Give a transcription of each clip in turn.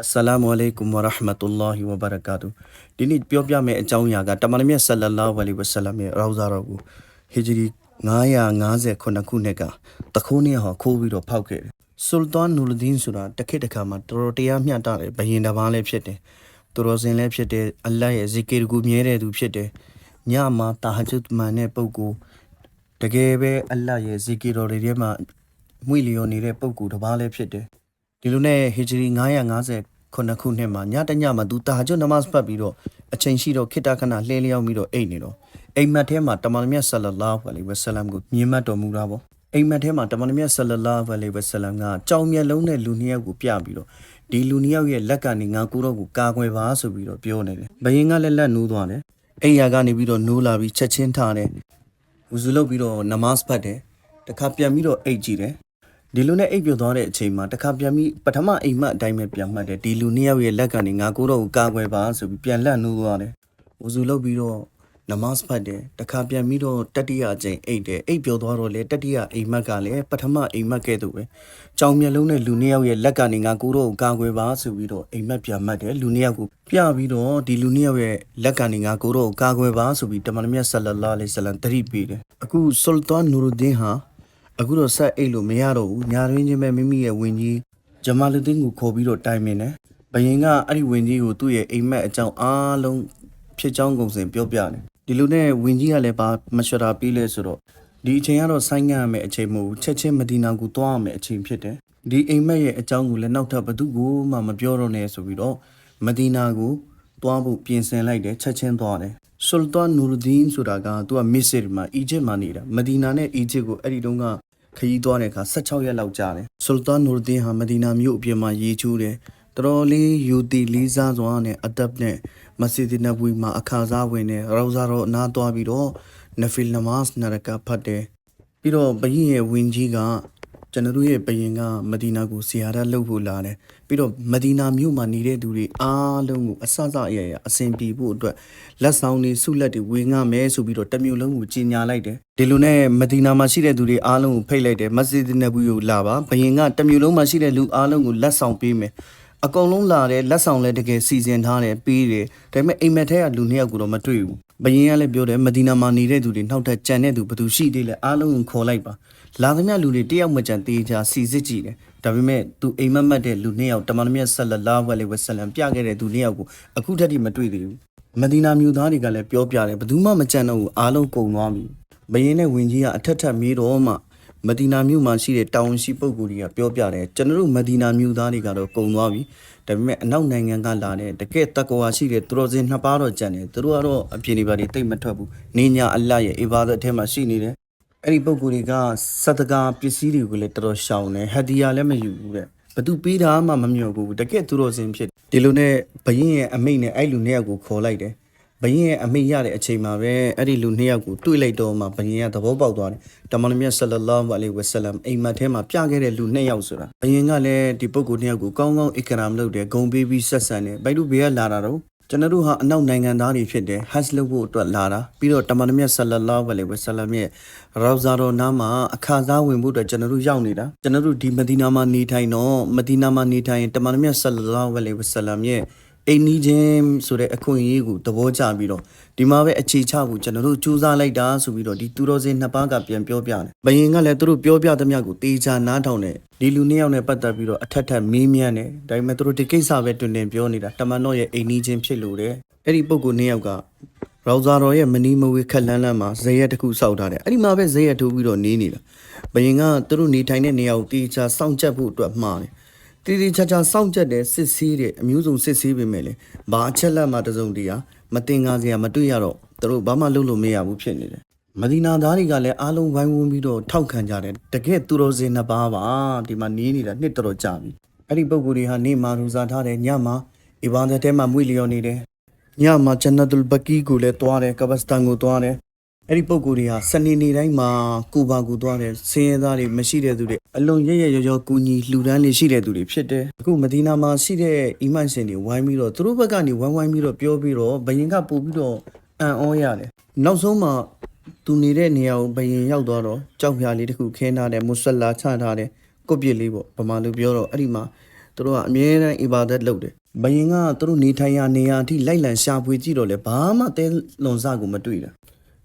အစ္စလာမ်အလိုင်ကွမ်ဝရဟ်မတူလာဟီဝဘရကာတူဒီနေ့ပြောပြမယ့်အကြောင်းအရာကတမန်တော်မြတ်ဆလလာဝါလီဝဆလမ်ရဲ့ရောဇာတော်ကိုဟီဂျရီ959ခုနှစ်ကတခိုးနှစ်ဟောခိုးပြီးတော့ဖောက်ခဲ့တယ်ဆူလ်တန်နူရ်ဒီန်ဆိုတာတခေတ်တစ်ခါမှာတော်တော်တရားမျှတတယ်ဘယင်တစ်ပါးလည်းဖြစ်တယ်သူတော်စင်လည်းဖြစ်တယ်အလ္လာဟ်ရဲ့ဇီကီရ်ကိုမြဲတဲ့သူဖြစ်တယ်ညမှာတာဟဂျွတ်မန်တဲ့ပုဂ္ဂိုလ်တကယ်ပဲအလ္လာဟ်ရဲ့ဇီကီတော်တွေထဲမှာမွေလျော်နေတဲ့ပုဂ္ဂိုလ်တစ်ပါးလည်းဖြစ်တယ် ဒီလိုနဲ့ဟီဂျရီ950ခုနှစ်ခုနှစ်မှာညတညမှာသူတာဟာဂျွတ်နမတ်ဖတ်ပြီးတော့အချိန်ရှိတော့ခိတ္တခဏလှဲလျောင်းပြီးတော့အိတ်နေတော့အိမ်မက်ထဲမှာတမန်တော်မြတ်ဆလလာဟူအလိုင်ဝဆလမ်ကိုမြင်မှတ်တော်မူတာပေါ့အိမ်မက်ထဲမှာတမန်တော်မြတ်ဆလလာဟူအလိုင်ဝဆလမ်ကကြောင်မျက်လုံးနဲ့လူနှစ်ယောက်ကိုပြပြီးတော့ဒီလူနှစ်ယောက်ရဲ့လက်ကနေငါကိုတော့ကိုကာကွယ်ပါဆိုပြီးတော့ပြောနေတယ်ဘယင်ကလည်းလက်နိုးသွားတယ်အိမ်ယာကနေပြီးတော့နိုးလာပြီးချက်ချင်းထားတယ်ဝူဇူလုပ်ပြီးတော့နမတ်ဖတ်တယ်တခါပြန်ပြီးတော့အိတ်ကြည့်တယ် ဒီလူနဲ့အိပ်ပျော်သွားတဲ့အချိန်မှာတစ်ခါပြန်ပြီးပထမအိမ်မက်အတိုင်းပဲပြန်မှတ်တယ်ဒီလူနှစ်ယောက်ရဲ့လက်ကနေငါကိုတော့ကိုကာကွယ်ပါဆိုပြီးပြန်လက်နှိုးသွားတယ်ဝဇူလုပ်ပြီးတော့နမတ်ဖတ်တယ်တစ်ခါပြန်ပြီးတော့တတိယအချိန်အိပ်တယ်အိပ်ပျော်သွားတော့လေတတိယအိမ်မက်ကလည်းပထမအိမ်မက်ကဲ့သို့ပဲကြောင်မျက်လုံးနဲ့လူနှစ်ယောက်ရဲ့လက်ကနေငါကိုတော့ကိုကာကွယ်ပါဆိုပြီးတော့အိမ်မက်ပြန်မှတ်တယ်လူနှစ်ယောက်ကိုပြပြီးတော့ဒီလူနှစ်ယောက်ရဲ့လက်ကနေငါကိုတော့ကိုကာကွယ်ပါဆိုပြီးတမန်တော်မြတ်ဆလလာလိဆလမ်တရိပ်ပေးတယ်အခုဆူလ်တန်နူရ်ဒီန်ဟာ အခုတော့ဆက်အိတ်လို့မရတော့ဘူးညာရင်းချင်းပဲမိမိရဲ့ဝင်ကြီးဂျမာလူဒင်းကိုခေါ်ပြီးတော့တိုင်ပင်တယ်ဘယင်ကအဲ့ဒီဝင်ကြီးကိုသူ့ရဲ့အိမ်မက်အကြောင်းအားလုံးဖြစ်ကြောင်းကုန်စင်ပြောပြတယ်ဒီလိုနဲ့ဝင်ကြီးကလည်းပါမရှရာပြီးလဲဆိုတော့ဒီအချိန်ကတော့ဆိုင်းငံ့ရမယ့်အချိန်မဟုတ်ဘူးချက်ချင်းမဒီနာကိုသွားရမယ့်အချိန်ဖြစ်တယ်ဒီအိမ်မက်ရဲ့အကြောင်းကိုလည်းနောက်ထပ်ဘသူကိုမှမပြောတော့နဲ့ဆိုပြီးတော့မဒီနာကိုသွားဖို့ပြင်ဆင်လိုက်တယ်ချက်ချင်းသွားတယ်ဆူလ်တန်နူရ်ဒီန်ဆိုတာကသူကမစ္စရမှာအီဂျစ်မှာနေတာမဒီနာနဲ့အီဂျစ်ကိုအဲ့ဒီတုန်းက ခရီးသွားတဲ့အခါ16ရက်လောက်ကြာတယ်ဆူလ်တန်နူရ်ဒီန်ဟာမဒီနာမြို့အပြင်မှာရေးချိုးတယ်တော်တော်လေးယူတီလေးစားစွာနဲ့အဒပ်နဲ့မစဂျစ်နဘဝီမှာအခါစားဝင်တယ်ရောဇာတော့အနားသွားပြီးတော့နဖီလ်နမတ်နရကဖတ်တယ်ပြီးတော့ဘယင်ရဲ့ဝင်းကြီးက ကျွန်တော်တို့ရဲ့ဘယင်ကမဒီနာကိုဇီယာရတ်လုပ်ဖို့လာတယ်ပြီးတော့မဒီနာမြို့မှာနေတဲ့သူတွေအားလုံးကိုအဆအဆအရရအစဉ်ပြေဖို့အတွက်လက်ဆောင်တွေဆုလက်တွေဝေငှမယ်ဆိုပြီးတော့တစ်မျိုးလုံးကိုကြီးညာလိုက်တယ်ဒီလိုနဲ့မဒီနာမှာရှိတဲ့သူတွေအားလုံးကိုဖိတ်လိုက်တယ်မစဂျစ်နဘူကိုလာပါဘယင်ကတစ်မျိုးလုံးမှာရှိတဲ့လူအားလုံးကိုလက်ဆောင်ပေးမယ်အကုန်လုံးလာတယ်လက်ဆောင်လည်းတကယ်စီစဉ်ထားတယ်ပေးတယ်ဒါပေမဲ့အိမ်မက်ထဲကလူနှစ်ယောက်ကိုတော့မတွေ့ဘူးဘယင်ကလည်းပြောတယ်မဒီနာမှာနေတဲ့သူတွေနောက်ထပ်ကြံတဲ့သူဘယ်သူရှိသေးလဲအားလုံးကိုခေါ်လိုက်ပါ လာသမျှလူတွေတယောက်မကြံသေးချာစီစစ်ကြည့်တယ်ဒါပေမဲ့သူအိမ်မက်မက်တဲ့လူနှစ်ယောက်တမန်တော်မြတ်ဆလလာဝါလီဝဆလမ်ပြခဲ့တဲ့သူနှစ်ယောက်ကိုအခုထက်ထိမတွေ့သေးဘူးမဒီနာမြို့သားတွေကလည်းပြောပြတယ်ဘယ်သူမှမကြံတော့ဘူးအားလုံးကုန်သွားပြီဘယင်နဲ့ဝင်ကြီးကအထက်ထက်မေးတော့မှမဒီနာမြို့မှာရှိတဲ့တာဝန်ရှိပုဂ္ဂိုလ်တွေကပြောပြတယ်ကျွန်တော်တို့မဒီနာမြို့သားတွေကတော့ကုန်သွားပြီဒါပေမဲ့အနောက်နိုင်ငံကလာတဲ့တကယ်တက္ကဝါရှိတဲ့သူတော်စင်နှစ်ပါးတော့ကြံတယ်သူတို့ကတော့အပြင်တွေပါတွေတိတ်မထွက်ဘူးနေညာအလ္လာဟ်ရဲ့အီဘာဒတ်ထဲမှာရှိနေတယ် အဲ့ဒီပုံကိုယ်တွေကစတကာပစ္စည်းတွေကိုလည်းတော်တော်ရှောင်တယ်ဟဒီယာလည်းမယူဘူးတဲ့ဘသူပေးတာမှမမြော်ဘူးတကယ်သူတော်စင်ဖြစ်တယ်ဒီလိုနဲ့ဘရင်ရဲ့အမိတ်နဲ့အဲ့လူနှစ်ယောက်ကိုခေါ်လိုက်တယ်ဘရင်ရဲ့အမိတ်ရတဲ့အချိန်မှာပဲအဲ့ဒီလူနှစ်ယောက်ကိုတွေ့လိုက်တော့မှဘရင်ကသဘောပေါက်သွားတယ်တမန်တော်မြတ်ဆလလာဟူအလိုင်ဝဆလမ်အိမ်မက်ထဲမှာပြခဲ့တဲ့လူနှစ်ယောက်ဆိုတာဘရင်ကလည်းဒီပုံကိုယ်နှစ်ယောက်ကိုကောင်းကောင်းအီကရမ်လုပ်တယ်ဂုံပေးပြီးဆက်ဆံတယ်ဘိုက်လူဘေးကလာတာတော့ ကျွန်တော်တို့ဟာအနောက်နိုင်ငံသားတွေဖြစ်တယ်ဟတ်လုပ်ဖို့အတွက်လာတာပြီးတော့တမန်တော်မြတ်ဆလလာဝါလီဝဆလမ်ရဲ့ရောဇာတော်နားမှာအခါစားဝင်ဖို့အတွက်ကျွန်တော်တို့ရောက်နေတာကျွန်တော်တို့ဒီမဒီနာမှာနေထိုင်တော့မဒီနာမှာနေထိုင်ရင်တမန်တော်မြတ်ဆလလာဝါလီဝဆလမ်ရဲ့ အိမ်နီးချင်းဆိုတဲ့အခွင့်အရေးကိုသဘောကျပြီးတော့ဒီမှာပဲအခြေချဖို့ကျွန်တော်တို့ကြိုးစားလိုက်တာဆိုပြီးတော့ဒီသူတော်စင်နှစ်ပါးကပြန်ပြောပြတယ်။ဘယင်ကလည်းသူတို့ပြောပြသမျှကိုတေချာနားထောင်တယ်ဒီလူနှစ်ယောက်နဲ့ပတ်သက်ပြီးတော့အထက်ထက်မေးမြန်းတယ်။ဒါပေမဲ့သူတို့ဒီကိစ္စပဲတွင်တင်ပြောနေတာတမန်တော်ရဲ့အိမ်နီးချင်းဖြစ်လို့တဲ့။အဲ့ဒီပုံကိုနှစ်ယောက်ကရောဇာတော်ရဲ့မနီမဝေခက်လန်းလန်းမှာဇေယျတစ်ခုစောက်ထားတယ်။အဲ့ဒီမှာပဲဇေယျထိုးပြီးတော့နေနေတာ။ဘယင်ကသူတို့နေထိုင်တဲ့နေရာကိုတေချာစောင့်ကြပ်ဖို့အတွက်မှားတယ်။ တည်တည်ချာချာစောင့်ကြက်တဲ့စစ်ဆေးတဲ့အမျိုးစုံစစ်ဆေးပေမဲ့လေဘာအချက်လက်မှတစုံတရာမတင်ကားစရာမတွေ့ရတော့သူတို့ဘာမှလုပ်လို့မရဘူးဖြစ်နေတယ်မဒီနာသားတွေကလည်းအားလုံးဝိုင်းဝန်းပြီးတော့ထောက်ခံကြတယ်တကယ်သူတော်စင်နှစ်ပါးပါဒီမှာနေနေတာနှစ်တော်တော်ကြာပြီအဲ့ဒီပုံကိုယ်တွေဟာနေမှာရူစားထားတယ်ညမှာအီဘာဒတ်ထဲမှာမွေ့လျော်နေတယ်ညမှာဂျန်နတ်ုလ်ဘကီကိုလည်းတွားတယ်ကဘစတန်ကိုတွားတယ်အဲ့ဒီပုံကိုယ်တွေဟာစနေနေ့တိုင်းမှာကိုပါကူသွားတယ်ဆင်းရဲသားတွေမရှိတဲ့သူတွေ အလွန်ရရရောရောကူညီလှူဒန်းနေရှိတဲ့သူတွေဖြစ်တယ်အခုမဒီနာမှာရှိတဲ့အီမန်ရှင်တွေဝိုင်းပြီးတော့သူတို့ဘက်ကနေဝိုင်းဝိုင်းပြီးတော့ပြောပြီးတော့ဘယင်ကပို့ပြီးတော့အံ့ဩရတယ်နောက်ဆုံးမှာသူနေတဲ့နေရာကိုဘယင်ရောက်သွားတော့ကြောက်ဖြာလေးတစ်ခုခင်းထားတယ်မွတ်ဆလာချထားတယ်ကုတ်ပြစ်လေးပေါ့ဗမာလူပြောတော့အဲ့ဒီမှာသူတို့ကအမြဲတမ်းအီဘာဒတ်လုပ်တယ်ဘယင်ကသူတို့နေထိုင်ရာနေရာအထိလိုက်လံရှာဖွေကြည့်တော့လေဘာမှတဲလွန်စကိုမတွေ့တာ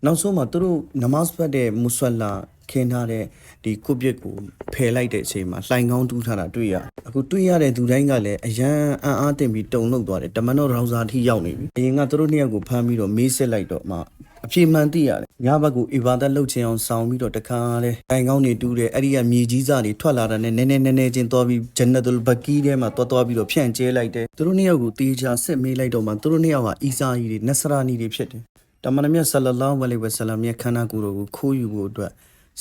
နောက်ဆုံးမှာသူတို့နမတ်ဖတ်တဲ့မုဆွတ်လာ ခင်းထားတဲ့ဒီကုပစ်ကိုဖယ်လိုက်တဲ့အချိန်မှာလှိုင်ကောင်းတူးထားတာတွေ့ရအခုတွေ့ရတဲ့သူတိုင်းကလည်းအရန်အံ့အားတင်ပြီးတုန်လှုပ်သွားတယ်တမန်တော်ရောင်စာထိရောက်နေပြီအရင်ကသူတို့နှစ်ယောက်ကိုဖမ်းပြီးတော့မေးစစ်လိုက်တော့မှအပြေမှန်သိရတယ်ညဘက်ကိုအီဘာဒတ်လှုပ်ချင်အောင်ဆောင်ပြီးတော့တခါလဲတိုင်ကောင်းနေတူးတယ်အဲ့ဒီကမြေကြီးစားတွေထွက်လာတာနဲ့နည်းနည်းနည်းနည်းချင်းသွားပြီးဂျန်နတ်ုလ်ဘကီထဲမှာသွားသွားပြီးတော့ဖြန့်ကျဲလိုက်တယ်သူတို့နှစ်ယောက်ကိုတေချာစစ်မေးလိုက်တော့မှသူတို့နှစ်ယောက်ဟာအီစာကြီးတွေနဆရာနီတွေဖြစ်တယ်တမန်တော်မြတ်ဆလလောလဟ်အလိုင်းဝဆလမ်ရဲ့ခန္ဓာကိုယ်တော်ကိုခိုးယူဖို့အတွက်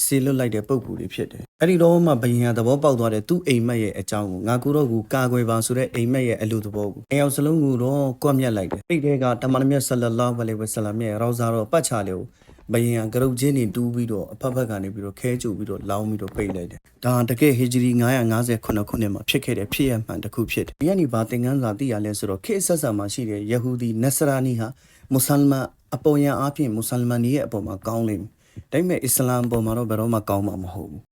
ဆေလွတ်လိုက်တဲ့ပုံကူတွေဖြစ်တယ်။အဲ့ဒီတော့မှဘယင်ဟာသဘောပေါက်သွားတဲ့သူ့အိမ်မက်ရဲ့အကြောင်းကိုငါကူတော့ကိုကာကွယ်ပါဆိုတဲ့အိမ်မက်ရဲ့အလိုသဘောကိုအယောက်စလုံးကိုတော့ကွက်မြက်လိုက်တယ်။အဲ့ဒီကတမန်တော်မြတ်ဆလလောလဟ်အလိုင်းဝဆလမ်ရဲ့ရောဇာတော်ပတ်ချလေကိုဘယင်ဟာကရုတ်ချင်းနေတူးပြီးတော့အဖက်ဖက်ကနေပြီးတော့ခဲကျုပ်ပြီးတော့လောင်းပြီးတော့ပိတ်လိုက်တယ်။ဒါတကယ်ဟီဂျရီ959ခုနှစ်မှာဖြစ်ခဲ့တဲ့ဖြစ်ရမှန်တစ်ခုဖြစ်တယ်။ဒီကနေ့ဘာသင်ခန်းစာသိရလဲဆိုတော့ခေတ်ဆက်ဆက်မှာရှိတဲ့ယဟူဒီနဆရာနီဟာမွတ်ဆလမန်အပေါ်ယံအပြင်မွတ်ဆလမန်တွေရဲ့အပေါ်မှာကောင်းလိမ့်မယ်။ ဒါပေမဲ့အစ္စလာမ်ပေါ်မှာတော့ဘယ်တော့မှကောင်းမှာမဟုတ်ဘူး